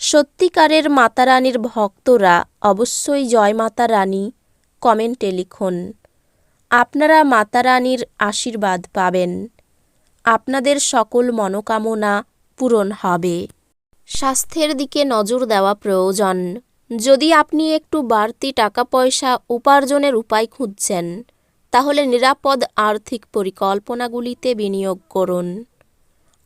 সত্যিকারের মাতা রানীর ভক্তরা অবশ্যই জয় মাতা রানী কমেন্টে লিখুন। আপনারা মাতা রানীর আশীর্বাদ পাবেন। আপনাদের সকল মনোকামনা পূরণ হবে। স্বাস্থ্যের দিকে নজর দেওয়া প্রয়োজন। যদি আপনি একটু বাড়তি টাকা পয়সা উপার্জনের উপায় খুঁজছেন, তাহলে নিরাপদ আর্থিক পরিকল্পনাগুলিতে বিনিয়োগ করুন।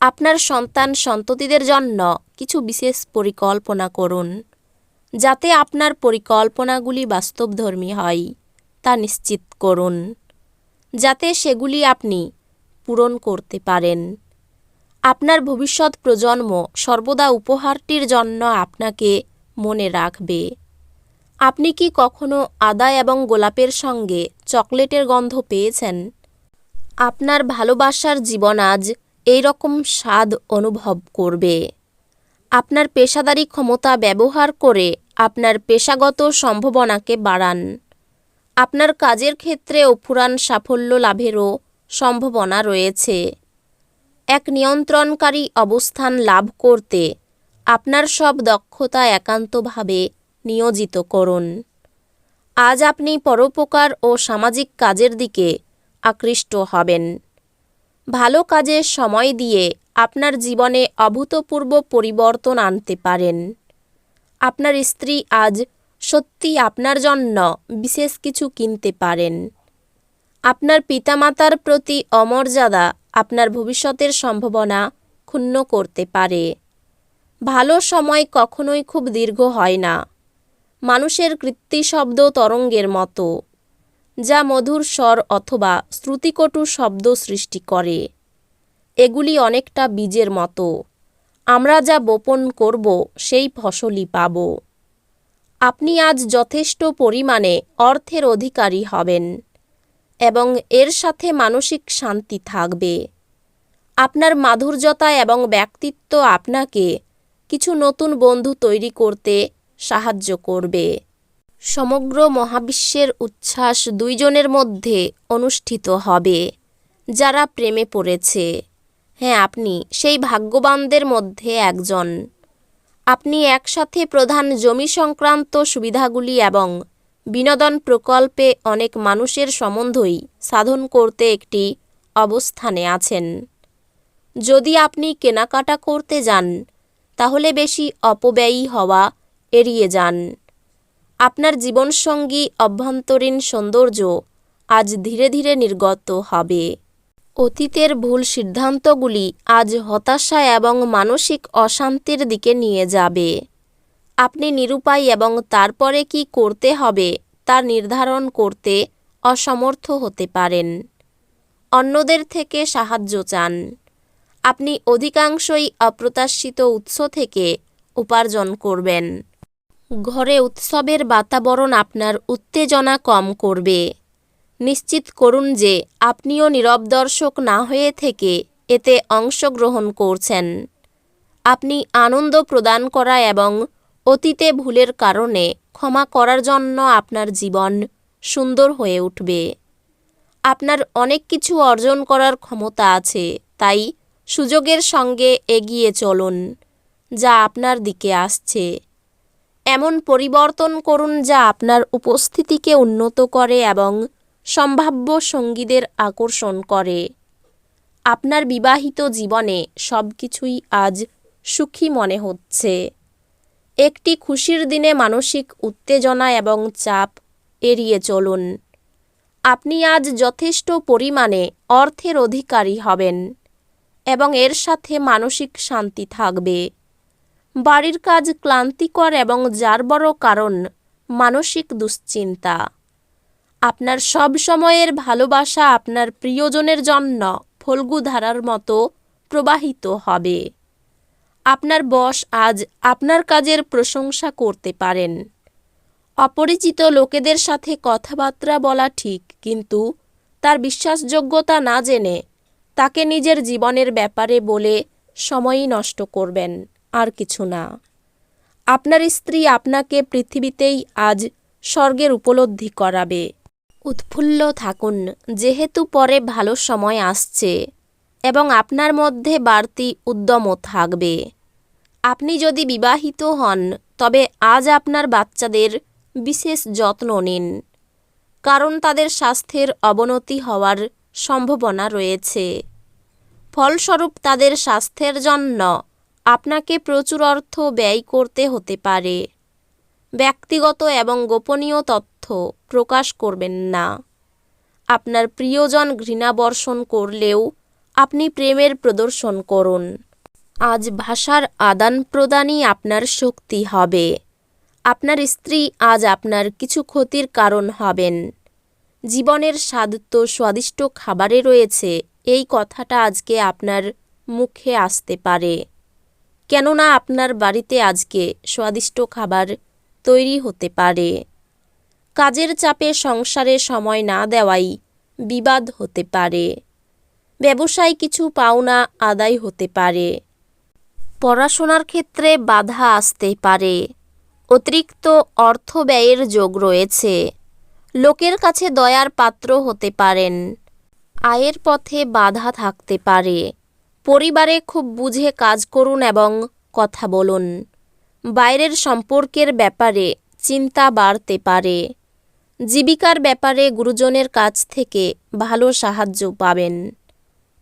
আপনার সন্তান সন্ততিদের জন্য কিছু বিশেষ পরিকল্পনা করুন, যাতে আপনার পরিকল্পনাগুলি বাস্তবধর্মী হয়, তা নিশ্চিত করুন, যাতে সেগুলি আপনি পূরণ করতে পারেন। আপনার ভবিষ্যৎ প্রজন্ম সর্বদা উপহারটির জন্য আপনাকে মনে রাখবে। আপনি কি কখনো আদা এবং গোলাপের সঙ্গে চকলেটের গন্ধ পেয়েছেন? আপনার ভালোবাসার জীবন আজ এই রকম স্বাদ অনুভব করবে। আপনার পেশাদারি ক্ষমতা ব্যবহার করে আপনার পেশাগত সম্ভাবনাকে বাড়ান। আপনার কাজের ক্ষেত্রে অফুরান সাফল্য লাভেরও সম্ভাবনা রয়েছে। এক নিয়ন্ত্রণকারী অবস্থান লাভ করতে আপনার সব দক্ষতা একান্তভাবে নিয়োজিত করুন। আজ আপনি পরোপকার ও সামাজিক কাজের দিকে আকৃষ্ট হবেন। ভালো কাজে সময় দিয়ে আপনার জীবনে অভূতপূর্ব পরিবর্তন আনতে পারেন। আপনার স্ত্রী আজ সত্যি আপনার জন্য বিশেষ কিছু কিনতে পারেন। আপনার পিতামাতার প্রতি অমর্যাদা আপনার ভবিষ্যতের সম্ভাবনা ক্ষুণ্ণ করতে পারে। ভালো সময় কখনোই খুব দীর্ঘ হয় না। মানুষের কৃত্তি শব্দ তরঙ্গের মতো। যা মধুর স্বর অথবা শ্রুতিকটু শব্দ সৃষ্টি করে। এগুলি অনেকটা বীজের মতো। আমরা যা বপন করব, সেই ফসলই পাব। আপনি আজ যথেষ্ট পরিমাণে অর্থের অধিকারী হবেন এবং এর সাথে মানসিক শান্তি থাকবে। আপনার মাধুর্যতা এবং ব্যক্তিত্ব আপনাকে কিছু নতুন বন্ধু তৈরি করতে সাহায্য করবে। সমগ্র মহাবিশ্বের উচ্ছ্বাস দুইজনের মধ্যে অনুষ্ঠিত হবে, যারা প্রেমে পড়েছে। হ্যাঁ আপনি সেই ভাগ্যবানদের মধ্যে একজন। আপনি একসাথে প্রধান জমি সংক্রান্ত সুবিধাগুলি এবং বিনোদন প্রকল্পে অনেক মানুষের সম্বন্ধই সাধন করতে একটি অবস্থানে আছেন। যদি আপনি কেনাকাটা করতে যান, তাহলে বেশি অপব্যয়ী হওয়া এড়িয়ে যান। আপনার জীবনসঙ্গী অভ্যন্তরীণ সৌন্দর্য আজ ধীরে ধীরে নির্গত হবে। অতীতের ভুল সিদ্ধান্তগুলি আজ হতাশা এবং মানসিক অশান্তির দিকে নিয়ে যাবে। আপনি নিরুপায় এবং তারপরে কি করতে হবে তা নির্ধারণ করতে অসমর্থ হতে পারেন। অন্যদের থেকে সাহায্য চান। আপনি অধিকাংশই অপ্রত্যাশিত উৎস থেকে উপার্জন করবেন। ঘরে উৎসবের বাতাবরণ আপনার উত্তেজনা কম করবে। নিশ্চিত করুন যে আপনিও নীরব দর্শক না হয়ে থেকে এতে অংশগ্রহণ করছেন। আপনি আনন্দ প্রদান করা এবং অতীতে ভুলের কারণে ক্ষমা করার জন্য আপনার জীবন সুন্দর হয়ে উঠবে। আপনার অনেক কিছু অর্জন করার ক্ষমতা আছে, তাই সুযোগের সঙ্গে এগিয়ে চলুন, যা আপনার দিকে আসছে। এমন পরিবর্তন করুন যা আপনার উপস্থিতিকে উন্নত করে এবং সম্ভাব্য সঙ্গীদের আকর্ষণ করে। আপনার বিবাহিত জীবনে সব কিছুই আজ সুখী মনে হচ্ছে। একটি খুশির দিনে মানসিক উত্তেজনা এবং চাপ এড়িয়ে চলুন। আপনি আজ যথেষ্ট পরিমাণে অর্থের অধিকারী হবেন এবং এর সাথে মানসিক শান্তি থাকবে। বাড়ির কাজ ক্লান্তিকর এবং যার বড় কারণ মানসিক দুশ্চিন্তা। আপনার সব সময়ের ভালোবাসা আপনার প্রিয়জনের জন্য ফল্গু ধারার মতো প্রবাহিত হবে। আপনার বস আজ আপনার কাজের প্রশংসা করতে পারেন। অপরিচিত লোকেদের সাথে কথাবার্তা বলা ঠিক, কিন্তু তার বিশ্বাসযোগ্যতা না জেনে তাকে নিজের জীবনের ব্যাপারে বলে সময়ই নষ্ট করবেন। আর কিছু না। আপনার স্ত্রী আপনাকে পৃথিবীতেই আজ স্বর্গের উপলব্ধি করাবে। উৎফুল্ল থাকুন, যেহেতু পরে ভালো সময় আসছে এবং আপনার মধ্যে বাড়তি উদ্যমও থাকবে। আপনি যদি বিবাহিত হন, তবে আজ আপনার বাচ্চাদের বিশেষ যত্ন নিন, কারণ তাদের স্বাস্থ্যের অবনতি হওয়ার সম্ভাবনা রয়েছে। ফলস্বরূপ তাদের স্বাস্থ্যের জন্য আপনাকে প্রচুর অর্থ ব্যয় করতে হতে পারে। ব্যক্তিগত এবং গোপনীয় তথ্য প্রকাশ করবেন না। আপনার প্রিয়জন ঘৃণা বর্ষণ করলেও আপনি প্রেমের প্রদর্শন করুন। আজ ভাষার আদান প্রদানই আপনার শক্তি হবে। আপনার স্ত্রী আজ আপনার কিছু ক্ষতির কারণ হবেন। জীবনের স্বাদ তো স্বাদিষ্ট খাবারে রয়েছে, এই কথাটা আজকে আপনার মুখে আসতে পারে। কেননা আপনার বাড়িতে আজকে স্বাদিষ্ট খাবার তৈরি হতে পারে। কাজের চাপে সংসারে সময় না দেওয়াই বিবাদ হতে পারে। ব্যবসায় কিছু পাওনা আদায় হতে পারে। পড়াশোনার ক্ষেত্রে বাধা আসতে পারে। অতিরিক্ত অর্থ ব্যয়ের যোগ রয়েছে। লোকের কাছে দয়ার পাত্র হতে পারেন। আয়ের পথে বাধা থাকতে পারে। পরিবারে খুব বুঝে কাজ করুন এবং কথা বলুন। বাইরের সম্পর্কের ব্যাপারে চিন্তা বাড়তে পারে। জীবিকার ব্যাপারে গুরুজনের কাছ থেকে ভালো সাহায্য পাবেন।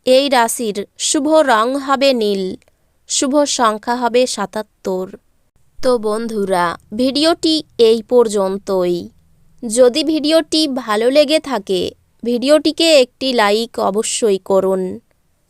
এই রাশির শুভ রং হবে নীল, শুভ সংখ্যা হবে সাতাত্তর। তো বন্ধুরা, ভিডিওটি এই পর্যন্তই। যদি ভিডিওটি ভালো লেগে থাকে, ভিডিওটিকে একটি লাইক অবশ্যই করুন।